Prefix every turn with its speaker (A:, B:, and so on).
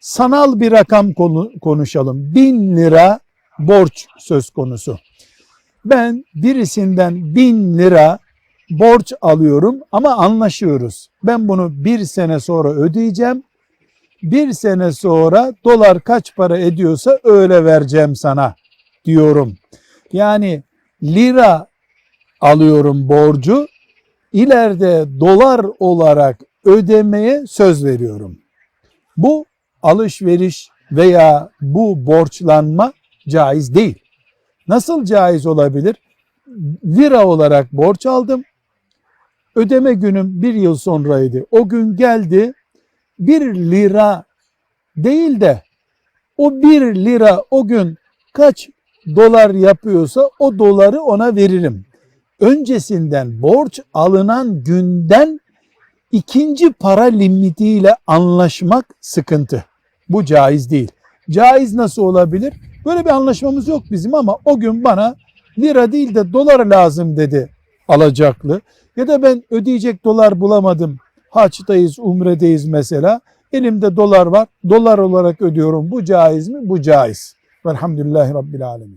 A: sanal bir rakam konu- konuşalım. Bin lira borç söz konusu. Ben birisinden bin lira borç alıyorum ama anlaşıyoruz. Ben bunu bir sene sonra ödeyeceğim. Bir sene sonra dolar kaç para ediyorsa öyle vereceğim sana diyorum. Yani lira alıyorum borcu. ileride dolar olarak ödemeye söz veriyorum. Bu alışveriş veya bu borçlanma caiz değil. Nasıl caiz olabilir? Lira olarak borç aldım. Ödeme günüm bir yıl sonraydı. O gün geldi bir lira değil de o bir lira o gün kaç dolar yapıyorsa o doları ona veririm. Öncesinden borç alınan günden ikinci para limitiyle anlaşmak sıkıntı. Bu caiz değil. Caiz nasıl olabilir? Böyle bir anlaşmamız yok bizim ama o gün bana lira değil de dolar lazım dedi alacaklı. Ya da ben ödeyecek dolar bulamadım. Haçtayız, umredeyiz mesela. Elimde dolar var. Dolar olarak ödüyorum. Bu caiz mi? Bu caiz. Velhamdülillahi Rabbil Alemin.